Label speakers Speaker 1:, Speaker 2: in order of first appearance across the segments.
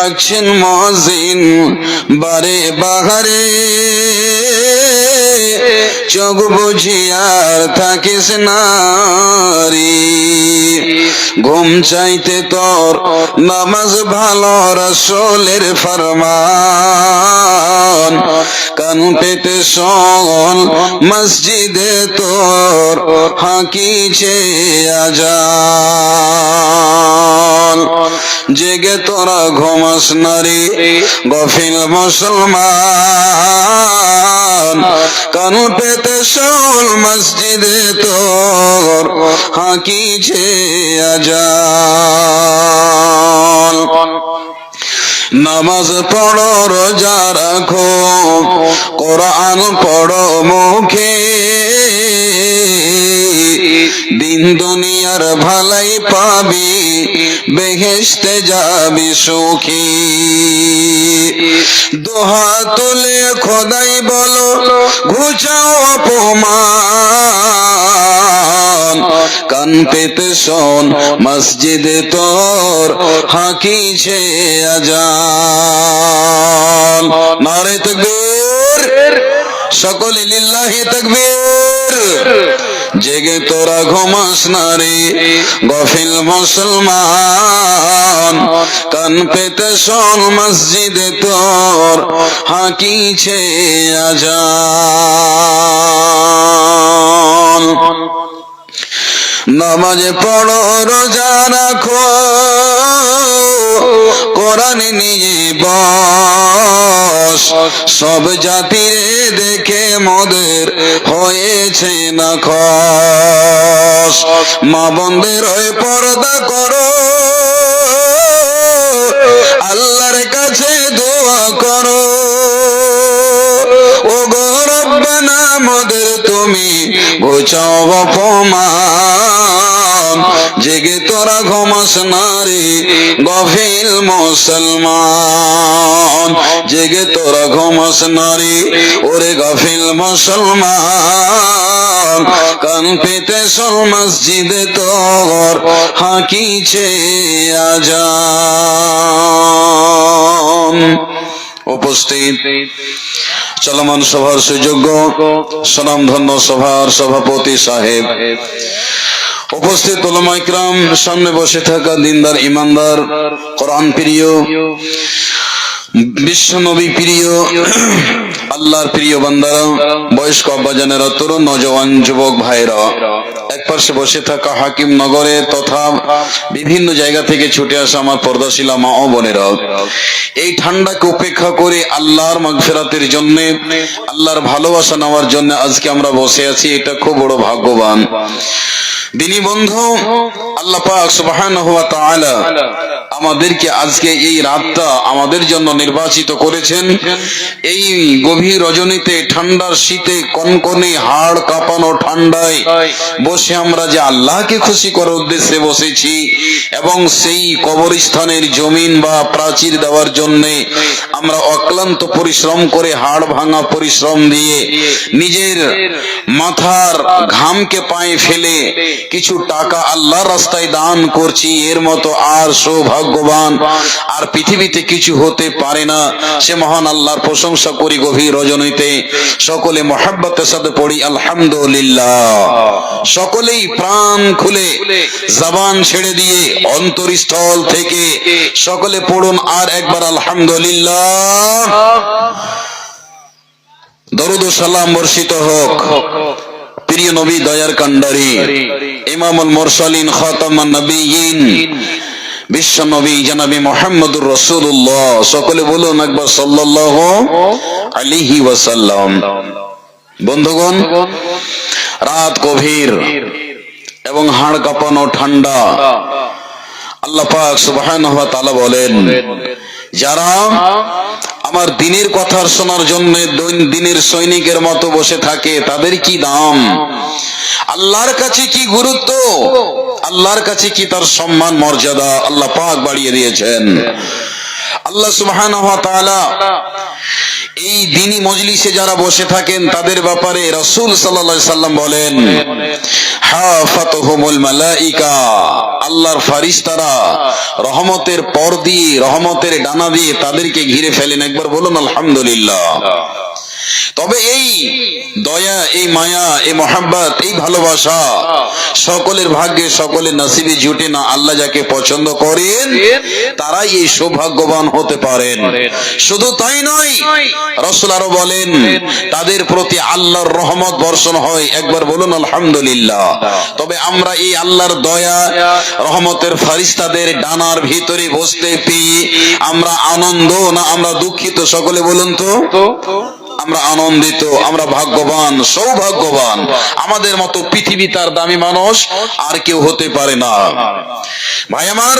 Speaker 1: ডাকছেন মজিন বারে বাহারে। চোখ বুঝিয়ার থাকিস নারী। ঘুম চাইতে তোর নামাজ ভালো রসলের ফরমান কান পেতে শোন মসজিদে তোর হাকিছে আজান। জেগে তোরা ঘুমাস নারী, গফিল মুসলমান। কান পেতে শোন মসজিদে তোর হাকিছে আজান। নামাজ পড়ো রোজা রাখো কোরআন পড়ো মুখে। দিন দুনিয়ার ভালাই পাবি, বেহেশতে যাবি সুখী। দোহা তুলে খোদাই বলো, ঘুচাও অপমান। কান পেতে শোন, মসজিদে তোর হাকিছে আজান। নারে তকবীর, সকলে লিল্লাহি তকবীর। জেগে তোরা ঘুমাস না রে, গফিল মুসলমান। কান পেতে শোন মসজিদে তোর হাকিছে আজান। নামাজে পড়ো, রোজা রাখো, কোরআন নিয়ে সব জাতিরে দেখে মদের হয়েছে না খস। মা বন্ধের হয়ে পর্দা করো। আল্লাহর কাছে দোয়া করো। ও গৌরব্বানা মদের তুমি ঘুচাও অপমান। জেগে তোরা ঘুমাস নারী গফিল মুসলমান। জেগে তোরা ঘুমাস নারী ওরে গফিল মুসলমান। কান পেতে সল মসজিদে তোর হাকিছে আজান। উপস্থিত। চলমান সভার সুযোগ্য, সুনামধন্য সভার সভাপতি সাহেব। উপস্থিত ওলামাইকরাম সামনে বসে থাকা দিনদার, ইমানদার, কোরআন প্রিয়, বিশ্ব নবী প্রিয়, আল্লাহর প্রিয় বান্দারা, বয়স্ক আব্বাজানেরা, তরুণ নজওয়ান যুবক ভাইরা এক পাশে বসে থাকা হাকিম নগরে তথা বিভিন্ন জায়গা থেকে ছুটে আসা আমার পর্দাশীলা মা ও বোনেরা। এই ঠান্ডাকে উপেক্ষা করে আল্লাহর মাগফিরাতের জন্য, আল্লাহর ভালোবাসা নেওয়ার জন্য আজকে আমরা বসে আছি, এটা খুব বড় ভাগ্যবান। দিনী বন্ধু, আল্লাহ পাক সুবহানাহু ওয়া তাআলা আমাদেরকে আজকে এই রাতটা আমাদের জন্য নির্বাচিত করেছেন। এই গভীর রজনীতে ঠান্ডার শীতে কনকনে হাড় কাঁপানো ঠান্ডায় বসে আমরা যে আল্লাহকে খুশি করার উদ্দেশ্যে বসেছি এবং সেই কবরস্থানের জমিন বা প্রাচীর দেওয়ার জন্য আমরা অক্লান্ত পরিশ্রম করে হাড় ভাঙা পরিশ্রম দিয়ে নিজের মাথার ঘামকে পায়ে ফেলে কিছু টাকা আল্লাহ রাস্তায় দান করছি। এর মতো আর সৌভাগ্যবান আর পৃথিবীতে কিছু হতে পারে না। সে মহান আল্লাহর প্রশংসা করি গভীর রজনীতে। সকলে মহাব্বতের সাথে পড়ি, আলহামদুলিল্লাহ। সকলেই প্রাণ খুলে, জবান ছেড়ে দিয়ে অন্তরস্থল থেকে সকলে পড়ুন আর একবার আলহামদুলিল্লাহ। দরুদ সালাম বর্ষিত হোক। প্রিয় নবী দয়ার কান্ডারি ইমামুল মুরসালিন, খাতামান নবীন, বিশ্ব নবী জানাবি মোহাম্মদুর রসুল্লাহ সকলে বলুন একবার সাল্লাল্লাহ আলিহি ওয়াসাল্লাম। বন্ধুগণ, রাত গভীর এবং হাড় কাঁপানো ঠান্ডা। আল্লাহ পাক সুবহানাহু ওয়া তাআলা বলেন, যারা আমার দিনের কথা শোনার জন্য দৈন- দিনের সৈনিকের মতো বসে থাকে, তাদের কি দাম? আল্লাহর কাছে কি গুরুত্ব? আল্লাহর কাছে কি তার সম্মান, মর্যাদা? আল্লাহ পাক বাড়িয়ে দিয়েছেন। আল্লাহ তাআলা এই দিনই মজলিসে যারা বসে থাকেন, তাদের ব্যাপারে রসুল সাল্লা সাল্লাম বলেন আল্লাহর ফারিস্তারা রহমতের পর দিয়ে, রহমতের ডানা দিয়ে তাদেরকে ঘিরে ফেলেন। একবার বলুন, আলহামদুলিল্লাহ। তবে এই দয়া, এই মায়া, এই মহাব্বত, এই ভালোবাসা সকলের ভাগ্যে, সকলের নসিবে জুটে না। আল্লাহ যাকে পছন্দ করেন, তারাই এই সৌভাগ্যবান হতে পারেন। শুধু তাই নয়, রসুল আরও বলেন, তাদের প্রতি আল্লাহর রহমত বর্ষণ হয়। একবার বলুন, আলহামদুলিল্লাহ। তবে আমরা এই আল্লাহর দয়া, রহমতের ফারিস্তাদের ডানার ভিতরে বসতে পেয়ে আমরা আনন্দ না আমরা দুঃখিত? সকলে বলুন তো। আমরা আনন্দিত, আমরা ভাগ্যবান, সৌভাগ্যবান। আমাদের মতো পৃথিবী তার দামি মানুষ আর কেউ হতে পারে না। ভাই আমার,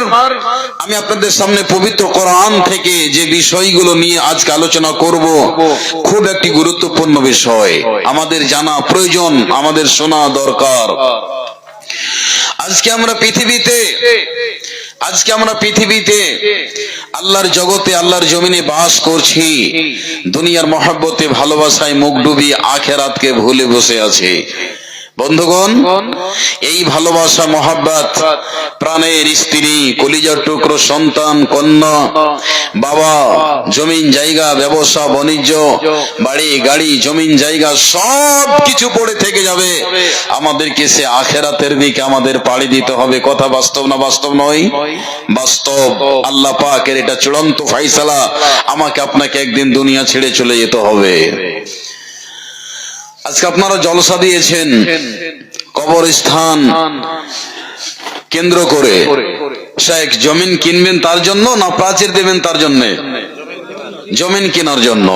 Speaker 1: আমি আপনাদের সামনে পবিত্র কোরআন থেকে যে বিষয়গুলো নিয়ে আজকে আলোচনা করব, খুব একটি গুরুত্বপূর্ণ বিষয়। আমাদের জানা প্রয়োজন, আমাদের শোনা দরকার। আজকে আমরা পৃথিবীতে আজকে আমরা পৃথিবীতে আল্লাহর জগতে, আল্লাহর জমিনে বাস করছি। দুনিয়ার মহাব্বতে, ভালোবাসায় মুখ ডুবি আখেরাতকে ভুলে বসে আছে। বন্ধুগণ এই ভালোবাসা মহাব্বত প্রাণের স্ত্রী কলিজার টুকরো সন্তান কন্যা বাবা জমিন জায়গা ব্যবসা বাণিজ্য বাড়ি গাড়ি জমিন জায়গা সব কিছু পড়ে থেকে যাবে। আমাদেরকে সে আখেরাতের দিকে আমাদের পাড়ি দিতে হবে। কথা বাস্তব না বাস্তব নয়? বাস্তব। আল্লাহ পাকের এটা চূড়ান্ত ফাইসালা আমাকে আপনাকে একদিন দুনিয়া ছেড়ে চলে যেতে হবে। আজকে আপনারা জলসা দিয়েছেন। কবরস্থান কেন্দ্র করে। শেখ, জমিন কিনবেন তার জন্য না প্রাচীর দেবেন তার জন্য? জমিন কেনার জন্য।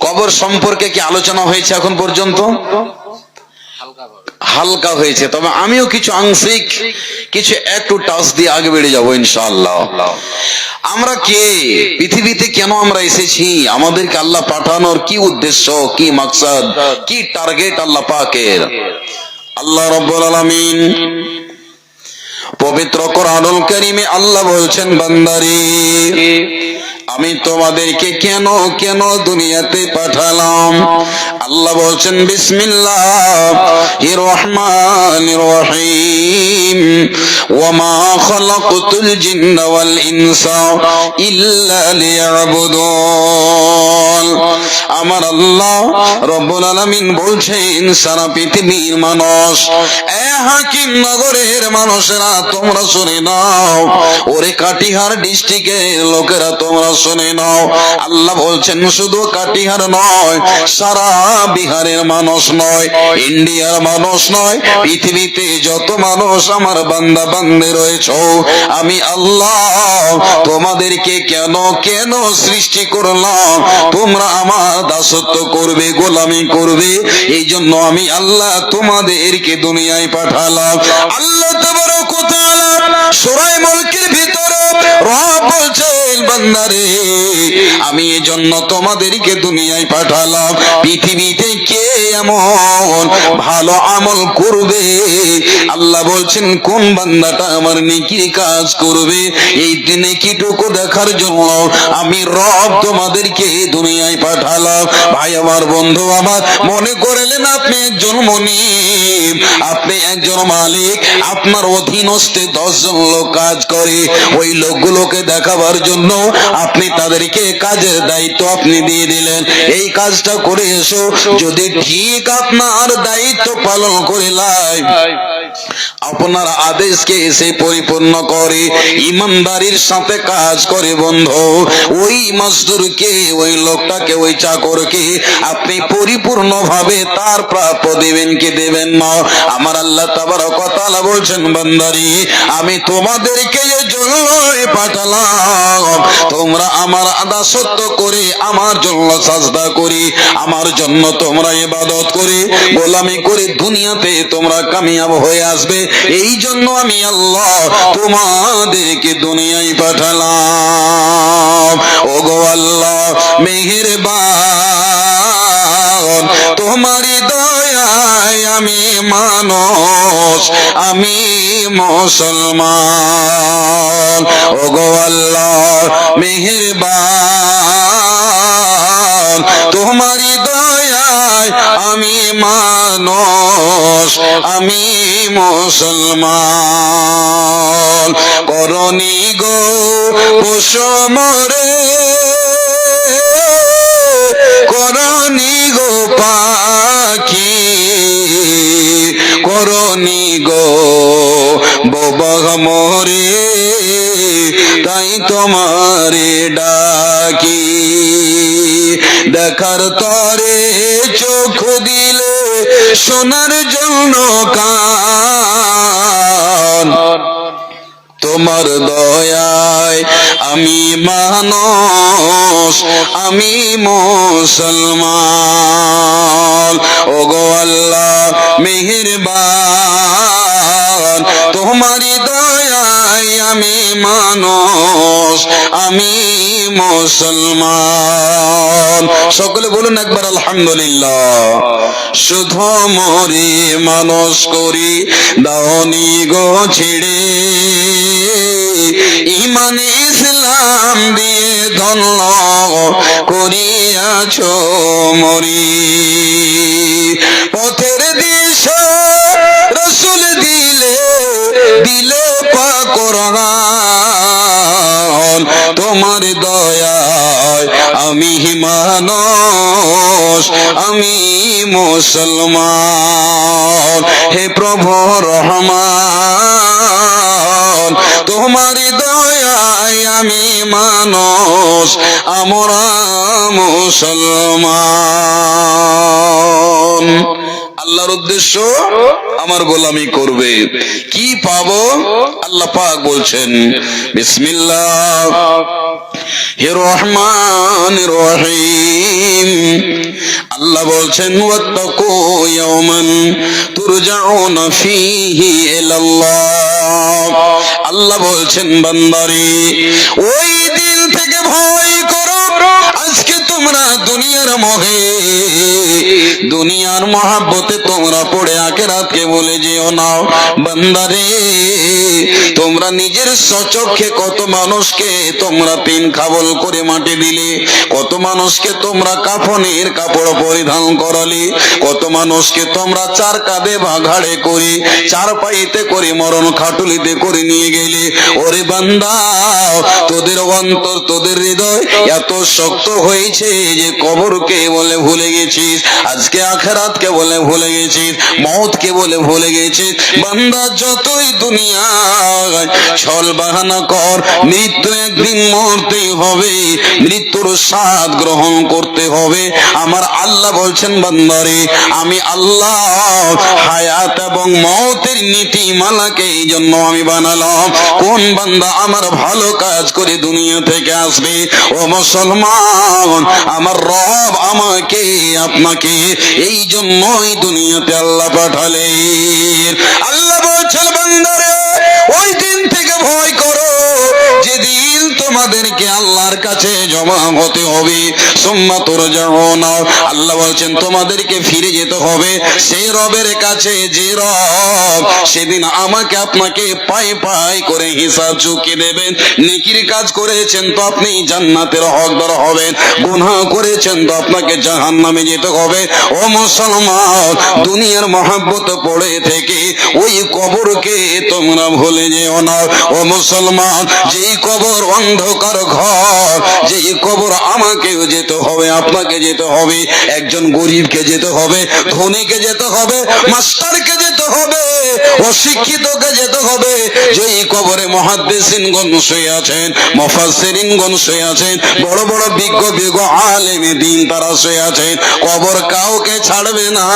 Speaker 1: কবর সম্পর্কে কি আলোচনা হয়েছে এখন পর্যন্ত? হালকা হয়েছে, তবে আমিও কিছু আংশিক, কিছু একটু টাচ দিয়ে আগে বেড়ে যাব ইনশাআল্লাহ। আমরা কে? পৃথিবীতে কেন আমরা এসেছি? আমাদেরকে আল্লাহ পাঠানোর কি উদ্দেশ্য, কি মাকসাদ, কি টার্গেট আল্লাহ পাকের? আল্লাহ রব্বুল আলামিন পবিত্র কোরআনুল কারীমে আল্লাহ বলছেন, বান্দারে আমি তোমাদেরকে কেন কেন দুনিয়াতে পাঠালাম? আল্লাহ বলছেন, বিসমিল্লাহ আমার আল্লাহ রব্বুল আলামিন বলছেন, সারা পৃথিবীর মানুষ, এ হাকিম নগরের মানুষেরা তোমরা শুনে নাও। ওরে কাটিহার ডিস্ট্রিক্টের লোকেরা তোমরা শুনে নাও। আল্লাহ বলছেন, শুধু কাটিহার নয়, সারা বিহারের মানুষ নয়, ইন্ডিয়ার মানুষ নয়, পৃথিবীতে যত মানুষ আমার বান্দা বান্দে রয়েছ, আমি আল্লাহ তোমাদেরকে কেন কেন সৃষ্টি করলাম? তোমরা আমার দাসত্ব করবে, গোলামি করবে এই জন্য আমি আল্লাহ তোমাদেরকে দুনিয়ায় পাঠালাম। আল্লাহ তোমার কোথায় সোরাই মুলকের ভিতরে রব বলছেন বান্দারে, আমি এই জন্য তোমাদেরকে দুনিয়ায় পাঠালাম। পৃথিবীতে কে এমন ভালো আমল করবে? আল্লাহ বলছেন, কোন বান্দাটা আমার নেকির কাজ করবে? এই দিনে কিটুকু দেখার জন্য আমি রব তোমাদেরকে দুনিয়ায় পাঠালাম। ভাই, আমার বন্ধু, আমার মনে করলেন, আপনি একজন মনিব, আপনি একজন মালিক, আপনার অধীনস্থে দশজন লোক কাজ করে। ওই লোকগুলোকে দেখাবার জন্য আপনি তাদেরকে কাজের দায়িত্ব আপনি দিয়ে দিলেন। এই কাজটা করে এসো, যদি ঠিক আপনার দায়িত্ব পালন করে লাই আপনার আদেশকে এসে পরিপূর্ণ করে। ইমানদারির সাথে কাজ করে বন্ধু। ওই মজদুরকে, ওই লোকটাকে, ওই চাকরকে আপনি পরিপূর্ণ ভাবে তার প্রাপ্য দেবেন কি দেবেন না? আমার আল্লাহ তাবার কথা বলছেন, বান্দারি, আমি তোমাদেরকে এ জন্যই পাঠালাম। তোমরা আমার আদাসত্ব করে, আমার জন্য সাজদা করি, আমার জন্য তোমরা ইবাদত করে, গোলামি করে দুনিয়াতে তোমরা কামিয়াব হয়ে আসবে। এই জন্য আমি আল্লাহ তোমাদেরকে দুনিয়ায় পাঠালাম। ও গো আল্লাহ, মেহেরবান, তোমারই তাই আমি মানুষ, আমি মুসলমান। ওগো আল্লাহ মেহেরবান তোমারি দয়ায় আমি মানুষ, আমি মুসলমান। করণী গো কুসুমরে গো ববহ মোরে তাই তোমারে ডাকি। দেখার তরে চোখ দিলে সোনার জন্য কান। তোমার দয়ায় আমি মানুষ আমি মুসলমান। ও গো আল্লাহ মেহেরবান তোমারই দয়ায় আমি মানুষ, আমি মুসলমান। সকলে বলুন একবার আলহামদুলিল্লাহ। শুধু মরি, মানুষ করি, দাওনি গো ছেড়ে। ইমান ইসলাম দিয়ে ধন্য করিয়াছ মরি। পাকরান তোমার দয়ায় আমি মানুষ, আমি মুসলমান। হে প্রভু রহমান, তোমার দয়ায় আমি মানুষ, আমরা মুসলমান। আল্লাহর উদ্দেশ্য আমার গোলামি করবে। কি পাবো? আল্লাহ পাক বলছেন, বিসমিল্লাহ। হে রহমান রহিম। আল্লাহ বলছেন, ওয়াত্তাকু ইয়াওমান তুরজাউনা ফীহি ইলাল্লাহ। আল্লাহ বলছেন, বান্দারে, ওই দিন থেকে ভয় করো, আজকে তোমরা দুনিয়ার মোহে দুনিয়ার মহাব্বতে তোমরা পড়ে আখেরাতকে বলে যেও না। বান্দারে, তোমরা নিজের সচক্ষে কত মানুষকে তোমরা তিন খাবল করে মাটি দিলে, কত মানুষকে তোমরা কাফনের কাপড় পরিধান করালে, কত মানুষকে তোমরা চার কাঁধে বা ঘাড়ে করে, চার পাইতে করে মরণ খাটুলিতে করে নিয়ে গেলে। ওরে বান্দা, তোদের অন্তর, তোদের হৃদয় এত শক্ত হয়েছে যে কবরকে বলে ভুলে গেছিস। আজকে আখেরাতকে বলে ভুলে গেছিস মৌতকে বলে ভুলে গেছিস বান্দা যতই দুনিয়া ছল বাহানা কর, মৃত্যু একদিন মরতেই হবে, মৃত্যুর স্বাদ গ্রহণ করতে হবে। আমার আল্লাহ বলছেন, বান্দারে, আমি আল্লাহ হায়াত এবং মৌতের নীতিমালাকে এই জন্য আমি বানালাম। কোন বান্দা আমার ভালো কাজ করে দুনিয়া থেকে আসবে? ও মুসলমান, আমার রব আমাকে, আপনাকে এই জন্যই দুনিয়াতে আল্লাহ পাঠালেন। আল্লাহ বলছেন বান্দারে তোমাদেরকে আল্লাহর কাছে জমা হতে হবে। সোম্মা তোর না আল্লাহ বলছেন, তোমাদেরকে ফিরে যেতে হবে। সেই রবের কাছে যে রব, সেদিন আমাকে আপনাকে পাই পাই করে হিসাব চুকি দেবেন। নেকির কাজ করেছেন তো আপনি জান্নাতের হকদার হবেন। গুনাহ করেছেন তো আপনাকে জাহান্নামে যেতে হবে। ও মুসলমান, দুনিয়ার মহাব্বত পড়ে থেকে ওই কবরকে তোমরা ভুলে যেও না। ও মুসলমান, যেই কবর অন্ধকার ঘর। যে কবর আমাকেও যেতে হবে, আপনাকে যেতে হবে, একজন গরিবকে যেতে হবে, ধনীকে যেতে হবে, মাস্টারকে যেতে হবে। যেতে হবে। কবরে মহাদ্দেশিনগণ শুয়ে আছেন মফাসসিরিনগণ শুয়ে আছেন, বড় বড় বিজ্ঞ বিজ্ঞ আলেমে দিন তারা শুয়ে আছেন। কবর কাউকে ছাড়বে না।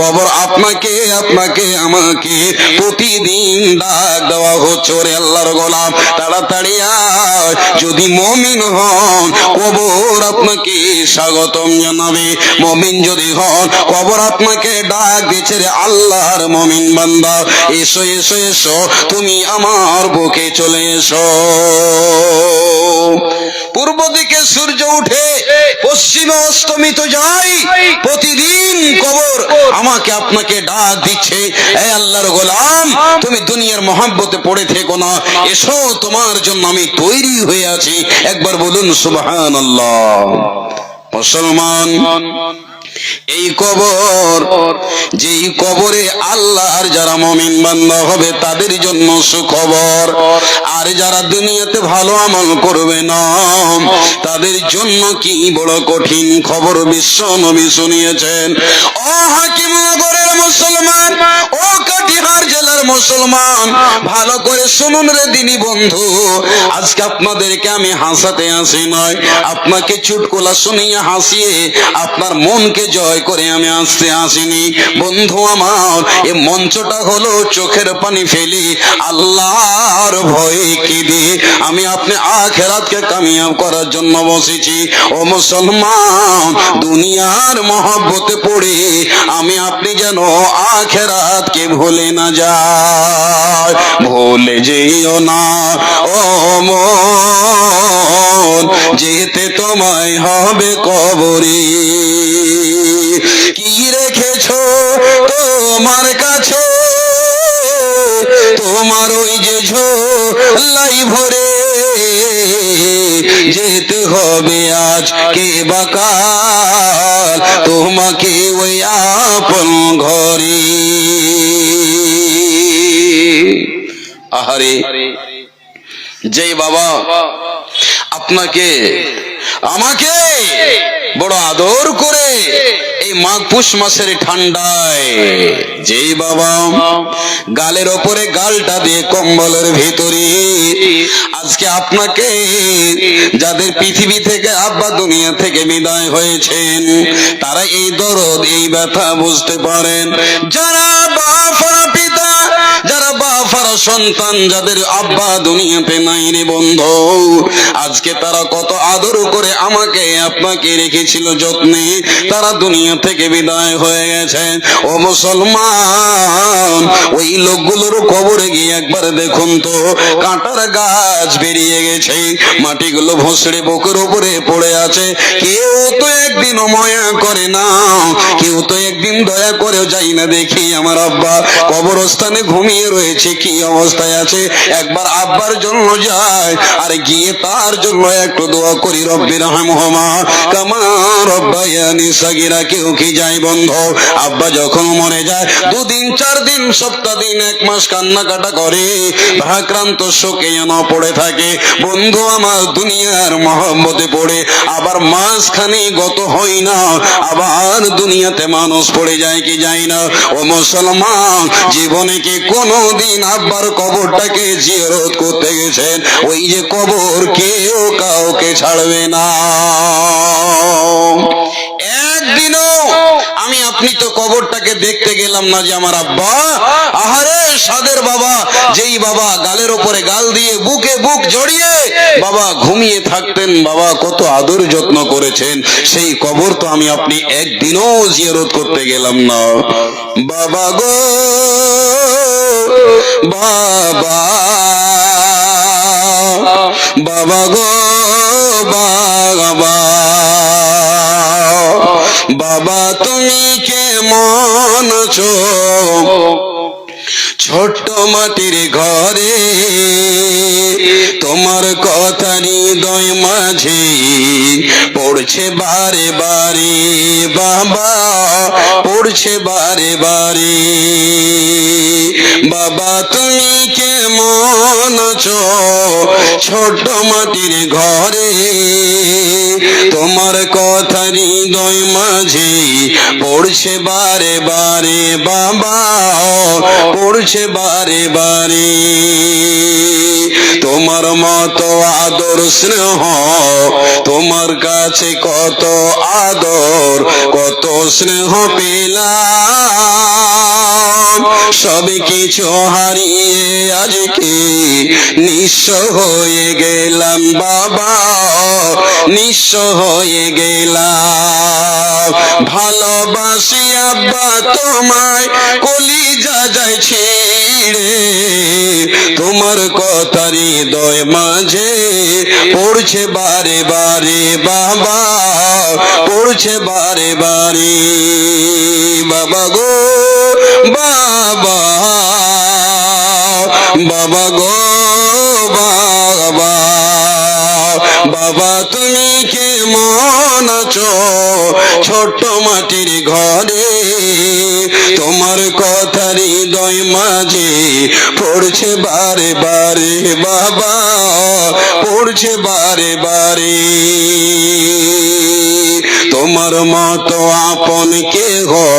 Speaker 1: কবর আপনাকে আপনাকে, আমাকে প্রতিদিন ডাক দেওয়া হচ্ছে। ওরে আল্লাহর তাড়াতাড়ি যদি মমিন হন, কবর আপনাকে স্বাগতম জানাবে। মমিন যদি হন, কবর আপনাকে ডাক দিচ্ছে রে আল্লাহর মমিন বান্দা, এসো এসো এসো, তুমি আমার বুকে চলে এসো। পূর্ব দিকে সূর্য উঠে, পশ্চিমে অস্তমিত যায়, প্রতিদিন কবর আমাকে, আপনাকে ডাক দিচ্ছে, এ আল্লাহর গোলাম, তুমি দুনিয়ার মহাব্বতে পড়ে থেকো না, এসো, তোমার জন্য আমি তৈরি হয়ে আছি। একবার বলুন সুবহান মুসলমান এই কবর, যেই কবরে আল্লাহর যারা মমিন বান্দা হবে তাদের জন্য সুখবর। আর যারা দুনিয়াতে ভালো আমল করবে না, তাদের জন্য কি বড় কঠিন খবর বিশ্ব নবী শুনিয়েছেন। ও হাকিম মুসলমান। ও কাটিহার জেলার মুসলমান। ভালো করে শুনুন রে দিনী বন্ধু। আজকে আপনাদেরকে আমি হাসাতে আসি নয়। আপনাকে চুটকুলা শুনিয়ে হাসিয়ে আপনার মনকে জয় করে আমি আসতে আসিনি। বন্ধু আমার, এ মঞ্চটা হলো চোখের পানি ফেলি। আল্লাহর ভয়ে কি দিয়ে আমি আপনি আখেরাতকে কামিয়াব করার জন্য বসেছি। ও মুসলমান, দুনিয়ার মহব্বতে পড়ে আমি আপনি যেন আখেরাতকে ভুলে না যায়। ভুলে যেও না, ও মন, যেতে তোমায় হবে কবরে। কি রেখেছো তোমার কাছে? তোমার ওই যে ঝোলাই ভরে। যেতে হবে আজ কে বাকাল তোমাকে ঘরে। আহারে যে বাবা আপনাকে আমাকে বড় আদর করে এই মাঘ পুষ মাসের ঠান্ডায়। যেই বাবা, গালের ওপরে গালটা দিয়ে কম্বলের ভিতরে, আজকে আপনাকে যাদের পৃথিবী থেকে আব্বা দুনিয়া থেকে বিদায় হয়েছেন, তারা এই দরদ, এই ব্যথা বুঝতে পারেন। যারা বাফারা পিতা যারা বাফারা সন্তান যাদের আব্বা দুনিয়াতে নাই রে বন্ধু। আজকে তারা কত আদর করে আমাকে, আপনাকে রেখেছিল যত্নে। তারা দুনিয়া থেকে বিদায় হয়ে গেছে। ও মুসলমান, ওই লোকগুলোর কবরে গিয়ে একবার দেখুন তো, কাঁটার গাছ বেরিয়ে গেছে। মাটিগুলো ভসড়ে বুকের উপরে পড়ে আছে। কেউ তো একদিন ময়া করে না, কেউ তো একদিন দয়া করেও যাই না দেখি আমার আব্বা। কবরস্থানে ঘুমিয়ে রয়েছে, কি অবস্থায় আছে। একবার আব্বার জন্য যায় আর গিয়ে তার জন্য একটু দোয়া করি, রব্বির হামহমা কামা সাগিরা, কেউ কি যায় বন্ধ? আব্বা যখন মরে যায়, দুদিন চার দিন সপ্তাহ দিন এক মাস কান্নাকাটা করে। ভাক্রান্ত শোকে যেন পড়ে থাকে। বন্ধু, আমার দুনিয়ার মহব্বতে পড়ে। আবার মাঝখানে গত হই না। আবার দুনিয়াতে মানুষ পড়ে যায় কি যায় না। ও মুসলমান, জীবনে কি কোনো কোনোদিন আব্বার কবরটাকে জিয়ারত করতে গেছেন। ওই যে কবর কেউ কাউকে ছাড়বে না। একদিনও আমি আপনি তো কবরটাকে দেখতে গেলাম না যে আমার আব্বা। আহারে, সাদের বাবা, যেই বাবা গালের ওপরে গাল দিয়ে বুকে বুক জড়িয়ে বাবা ঘুমিয়ে থাকতেন, বাবা কত আদর যত্ন করেছেন। সেই কবর তো আমি আপনি একদিনও জিয়ারত করতে গেলাম না। বাবা গো বাবা। বাবা গো বাবা। বাবা তুমি কেমন আছো? ছোট্ট মাটির ঘরে, তোমার কথা হৃদয় মাঝে পড়ছে বারে বারে, বাবা, পড়ছে বারে বারে। বাবা, তুমি কেমন আছো, ছোট মাটির ঘরে, তোমার কথা হৃদয় মাঝে পড়ছে বারে বারে, বাবা, পড়ছে বারে বারে। তোমার মতো আদর স্নেহ, তোমার কাছে কত আদর, কত স্নেহ পেলাম। সব কিছু হারিয়ে আজকে নিঃস্ব হয়ে গেলাম, বাবা। নিঃস্ব হয়ে গেলাম। ভালোবাসি আব্বা, তোমায় কলি যা যায় ছিড়ে। তোমার কথা হৃদয় মাঝে পড়ছে বারে বারে, বাবা। পড়ছে বারে বারে, বাবা গো, বাবা। বাবা গো বাবা বাবা তুমি কেমন আছো, ছোট্ট মাটির ঘরে। তোমার কথা হৃদয় মাঝে পড়ছে বারে বারে, বাবা, পড়ছে বারে বারে। তোমার মতো আপন কে গো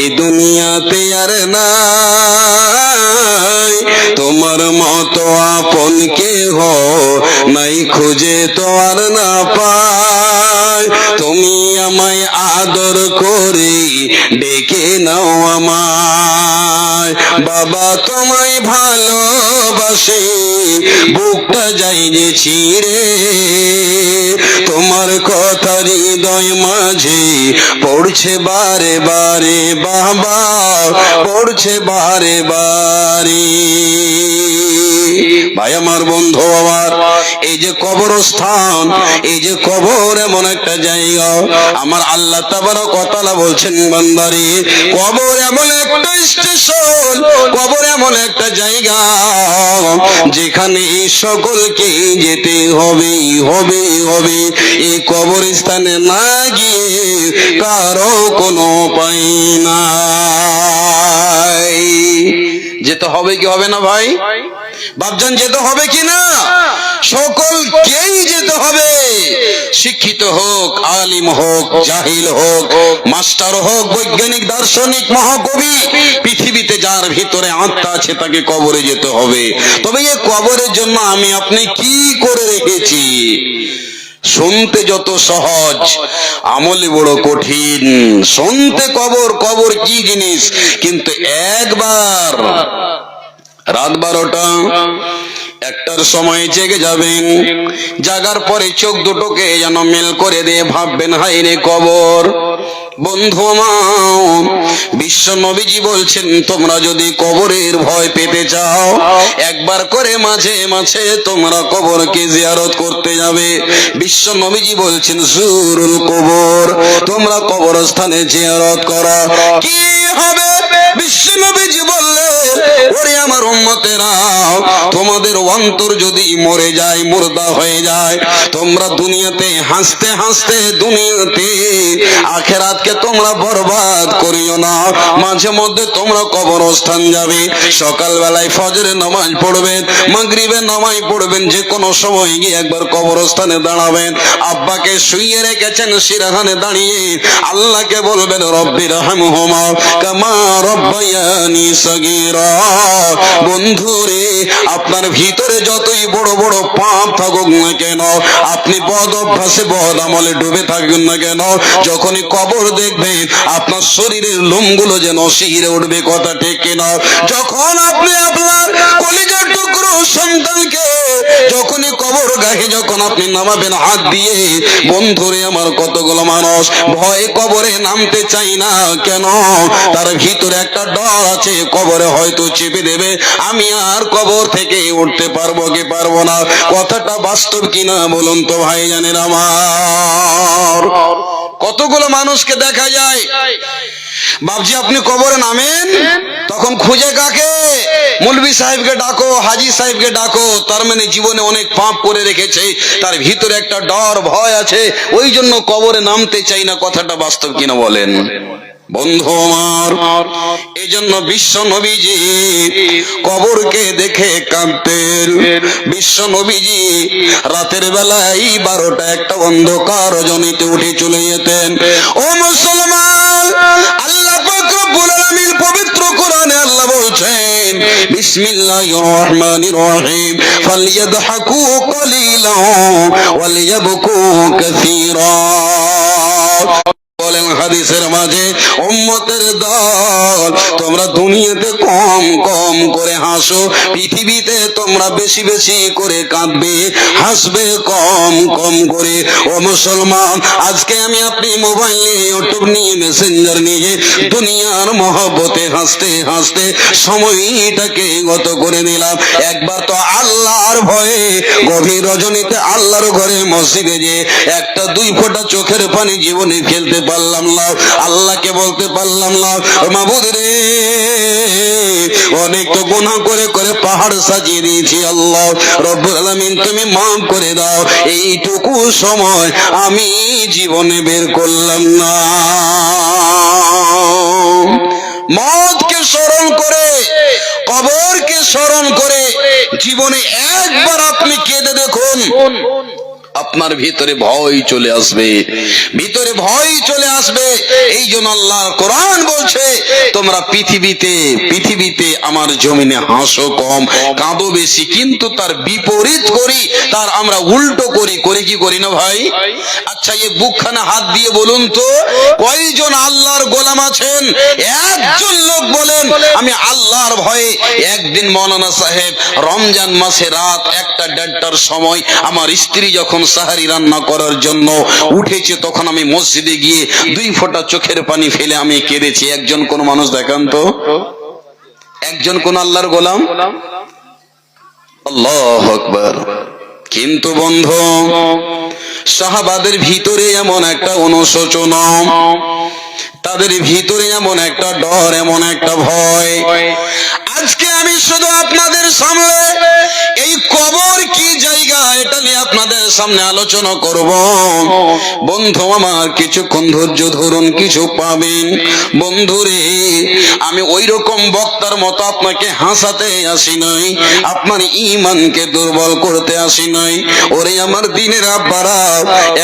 Speaker 1: এই দুনিয়াতে আর নাই। তোমার মতো আপন কে গো নাই, খুঁজে তো আর না পায় তুমি আমায় আদর করে ডেকে নাও আমায়। বাবা তোমায় ভালোবাসে বুকটা যাই যে ছিঁড়ে। তোমার কথা হৃদয় মাঝে পড়ছে বারে বারে বাবা পড়ছে বারে বারে। ভাই আমার বন্ধু আমার এই যে কবরস্থান এই যে কবর এমন একটা জায়গা। আমার আল্লাহ তাবার কথালা বলছেন, বান্দারি, কবর এমন একটা স্টেশন, কবর এমন একটা জায়গা, যেখানে সকলকে যেতে হবে হবে হবে। এই কবরস্থানে না গিয়ে কারও কোনো উপায় নাই। যেতে হবে কি হবে না ভাই? বাপজান, যেতে হবে কি না? সকলকেই যেতে হবে। শিক্ষিত হোক আলিম হোক জাহিল হোক মাস্টার হোক বৈজ্ঞানিক দার্শনিক মহাকবি পৃথিবীতে যার ভিতরে আত্মা আছে তাকে কবরে যেতে হবে। তবে এই কবরের জন্য আমি আপনি কি করে রেখেছি? শুনতে যত সহজ আমলে বড় কঠিন। শুনতে কবর কবর কি জিনিস? কিন্তু একবার রাত বারোটা একটার সময় জেগে যাবেন। জাগার পরে চোখ দুটোকে যেন মেল করে দিয়ে ভাববেন হাই রে কবর। বন্ধু বিশ্ব নবীজি বলছেন তোমরা যদি কবরের ভয় পেতে চাও একবার করে মাঝে মাঝে তোমরা কবরকে জিয়ারত করতে যাবে। বিশ্ব নবীজি বলছেন সুরুল কবর তোমরা কবরস্থানে জিয়ারত করো। কি হবে? বিশ্ব নবীজি বললে ওরে আমার উম্মতেরা তোমাদের অন্তর যদি মরে যায় মুর্দা হয়ে যায় তোমরা দুনিয়াতে হাসতে হাসতে দুনিয়াতে আখেরাতকে তোমরা বরবাদ করিও না। মাঝে মধ্যে তোমরা কবরস্থান যাবে। সকাল বেলায় ফজরে নামাজ পড়বেন, মাগরিবে নামাজ পড়বেন যে কোনো সময় গিয়ে একবার কবরস্থানে দাঁড়াবেন। আব্বাকে শুইয়ে রেখেছেন সিরাহানে দাঁড়িয়ে আল্লাহকে বলবেন রব্বির রহমহুমা কামা রব্বায়ানি সগীরা। বন্ধুরে আপনার ভিতরে যতই বড় বড় পাপ থাকুক না কেন, আপনি বদ অভ্যাসে বদ আমলে ডুবে থাকবেন না কেন, যখনই কবর দেখবেন আপনার শরীরের লোমগুলো যেন শিহিরে উঠবে, কথা ঠিক কিনা? যখন আপনি আপনার কলিজার টুকরো সন্তানকে যখনই কবর গাহে যখন আপনি নামাবেন, হাত দিয়ে, বন্ধুরে আমার কতগুলো মানুষ, ভয়ে কবরে নামতে চাই না, কেন? তার ভিতরে একটা ডর আছে, কবরে হয়তো চেপে দেবে। আমি আর কবর থেকে উঠতে পারব কি পারব না? কথাটা বাস্তব কিনা বলুন তো ভাই জানেন আমার। কতগুলো মানুষকে দেখা যায় বাবজি আপনি কবরে নামেন, তখন খুঁজে কাকে? মুলবি সাহেবকে ডাকো, হাজি সাহেবকে ডাকো, তার মানে জীবনে অনেক পাপ করে রেখেছে, তার ভিতরে একটা ডর ভয় আছে, ওই জন্য কবরে নামতে চাই না, কথাটা বাস্তব কিনা বলেন। বন্ধু আমার এই জন্য বিশ্ব নবীজি কবরকে দেখে কাঁদতেন। বিশ্ব নবীজি রাতের বেলায় বারোটা একটা অন্ধকার জনিতে উঠে চলে যেতেন। ও মুসলমান আল্লাহ পবিত্র কোরআনে আল্লাহ বলছেন বিসমিল্লাহির রহমানির রহিম ফালইয়াদহাকু কলিলা ওয়ালিয়াবকু কাসীরা। বলেন হাদিসের মাঝে উম্মতের দল, তোমরা দুনিয়াতে কম কম করে হাসো, পৃথিবীতে তোমরা বেশি বেশি করে কাঁদবে, হাসবে কম কম করে। ও মুসলমান, আজকে আমি আপনি মোবাইলে, ইউটিউব নিয়ে, মেসেঞ্জার নিয়ে, দুনিয়ার মহব্বতে হাসতে হাসতে সময়টাকে গত করে নিলাম। একবার তো আল্লাহর ভয়ে, গভীর রজনীতে আল্লাহর ঘরে মসজিদে যে একটা দুই ফোঁটা চোখের পানি জীবনে ফেলতে পারলাম না। আল্লাহকে বলতে পারলাম না। মাবুদ রে, অনেক তো গুনাহ করে করে পাহাড় সাজিয়ে দিয়েছি আল্লাহ। রব্বুল আলামিন তুমি মাফ করে দাও। এইটুকু সময় আমি জীবনে বের করলাম না। মদকে স্মরণ করে, কবরকে স্মরণ করে, জীবনে একবার আপনি কেঁদে দেখুন। আপনার ভিতরে ভয় চলে আসবে। ভিতরে ভয় চলে আসবে। এই জন্য আল্লাহ কোরআন বলছে, তোমরা পৃথিবীতে পৃথিবীতে আমার জমিনে হাসো কম কাঁদো বেশি, কিন্তু তার বিপরীত করি, তার আমরা উল্টো করি। করে কি করি না ভাই? আচ্ছা এই বুকখানা হাত দিয়ে বলুন তো, কয়জন আল্লাহর গোলাম আছেন? একজন লোক বলেন, আমি আল্লাহর ভয়ে একদিন মৌলানা সাহেব রমজান মাসে রাত একটা দেড়টার সময় আমার স্ত্রী যখন সাহারি রান্না করার জন্য উঠেছে, তখন আমি মসজিদে গিয়ে দুই ফোঁটা চোখের পানি ফেলে আমি কেঁদেছি। একজন কোন মানুষ দেখান তো? একজন কোন আল্লাহর গোলাম? আল্লাহ আকবার। কিন্তু বন্ধু, সাহাবাদের ভিতরে এমন একটা অনুশোচনা। তাদের ভিতরে এমন একটা ডর, এমন একটা ভয়। আপনাদের সামনে আলোচনা করব। বন্ধু, আমার কিছুক্ষণ ধৈর্য ধরুন, কিছু পাবেন। বন্ধুরে, আমি ওই রকম বক্তার মতো আপনাকে হাসাতে আসি নাই, আপনার ইমানকে দুর্বল করতে আসি নাই। ওরে আমার দিনের আব্বারা,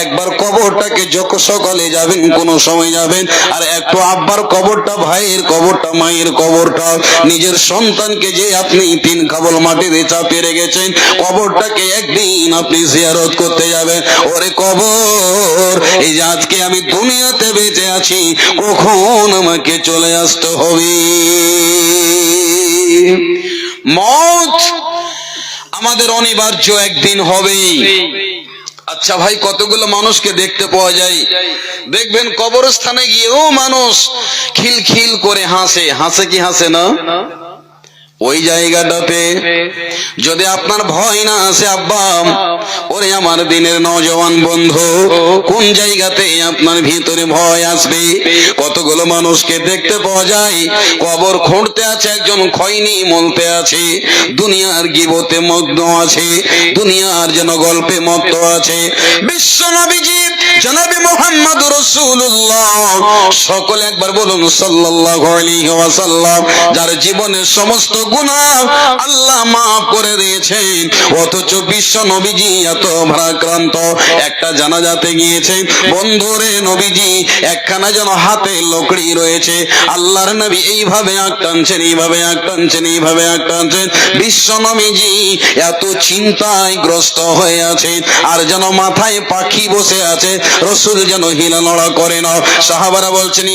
Speaker 1: একবার কবরটাকে যখন সকালে যাবেন, কোন সময় যাবেন, আর একটু আব্বার কবরটা, ভাইয়ের কবরটা, মায়ের কবরটা, নিজের সন্তানকে যে আপনি তিন খাবল মাটিতে চাপিয়ে রেখেছেন, কবরটাকে একদিন আপনি জিয়ারত করতে যাবেন ওরে কবর, এই যে আজকে আমি দুনিয়াতে বেঁচে আছি, কখন আমাকে চলে আসতে হবে? মত আমাদের অনিবার্য একদিন হবেই। আচ্ছা ভাই, কতগুলো মানুষকে দেখতে পাওয়া যায়? দেখবেন কবরস্থানে গিয়েও মানুষ খিলখিল করে হাসে। হাসে কি হাসে না? ওই জায়গাটাতে যদি আপনার ভয় না আসে, আব্বা, ওরে আমার দিনের নজওয়ান বন্ধু, কোন জায়গাতে আপনার ভিতরে ভয় আসবে? কতগুলো মানুষকে দেখতে পাওয়া যায়, কবর খুঁড়তে আছে একজন, খয়নি মলতে আছে, দুনিয়ার গিবতে মগ্ন আছে, দুনিয়ার যেন গল্পে মত্ত আছে। বিশ্ব নবীজি, জনাবি মোহাম্মদ রসুল্লাহ সকলে একবার বলুন ওয়াসাল্লাম, যার জীবনের সমস্ত গুনাহ আল্লাহ মাফ করে দিয়েছেন। অথচ বিশ্ব নবীজি এত ভারাক্রান্ত। একটা জানাজাতে গিয়েছে বন্ধুরে নবীজি, একখানা যেন হাতে লকড়ি রয়েছে। আল্লাহর নবী এইভাবে এইভাবে এইভাবে বিশ্ব নবীজি এত চিন্তায় গ্রস্ত হয়ে আছে, আর যেন মাথায় পাখি বসে আছে। রসুল যেন হিলা নড়া করে না। সাহাবারা বলছেন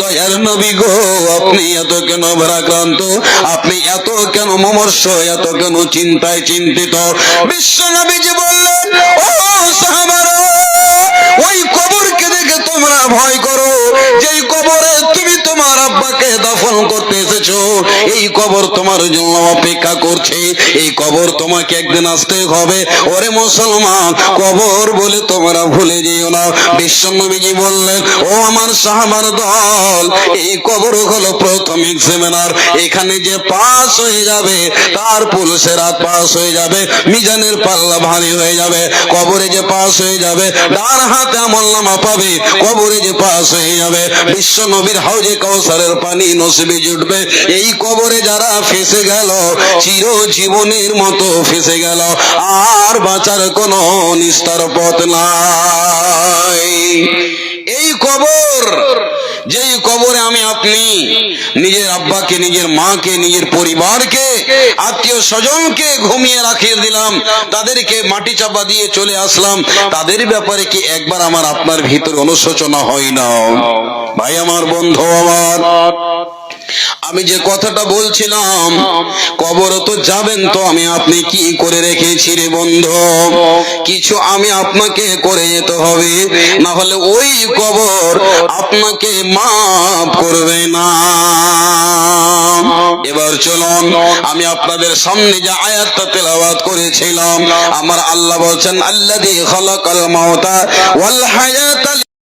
Speaker 1: দয়ার নবী গো, আপনি এত কেন ভারাক্রান্ত? আপনি এত কেন মমর্ষ, এত কেন চিন্তায় চিন্তিত? বিশ্ব নবীজি বললেন, ও ওই কবরকে দেখে তোমরা ভয় করো। যেই কবরে তুমি আব্বাকে দাফন করতে এসেছ। এই কবর তোমার জন্য অপেক্ষা করছে। এই কবর তোমাকে একদিন আসতে হবে। ওরে মুসলমান, কবর বলে তোমরা ভুলে যেও না। বিশ্বনবীজি বললেন, ও আমার সাহাবার দল, এই কবর হলো প্রথম এক্সামিনার এখানে যে পাস হয়ে যাবে, তার পুলিশে রাত পাস হয়ে যাবে। মিজানের পাল্লা ভারী হয়ে যাবে। কবরে যে পাস হয়ে যাবে, তার হাতে আমল নামা পাবে। কবরে যে পাস হয়ে যাবে বিশ্ব নবীর হাউজে কৌসারের পানি নসিবে জুটবে। এই কবরে যারা ফেসে গেল চির জীবনের মতো ফেসে গেল। আর বাঁচার কোনো নিস্তার পথ নাই। এই কবর যেই কবরে আমি আপনি নিজের আব্বাকে নিজের মাকে নিজের পরিবারকে আত্মীয় স্বজনকে ঘুমিয়ে রাখিয়ে দিলাম তাদেরকে মাটি চাপা দিয়ে চলে আসলাম। তাদের ব্যাপারে কি একবার আমার আপনার ভিতর অনুশোচনা হয় না? ভাই আমার বন্ধু আমার। আমি যে কথাটা বলছিলাম, কবর তো যাবেন তো, আমি আপনি কি করে রেখেছি রে বন্ধু? কিছু আমি আপনাকে করে যেতে হবে, না হলে ওই কবর আপনাকে মাফ করবে না। এবার চলুন, আমি আপনাদের সামনে যে আয়াতটা তেলাওয়াত করেছিলাম, আমার আল্লাহ বলছেন, আল্লাযী খালাকাল মাউতা ওয়াল হায়াতা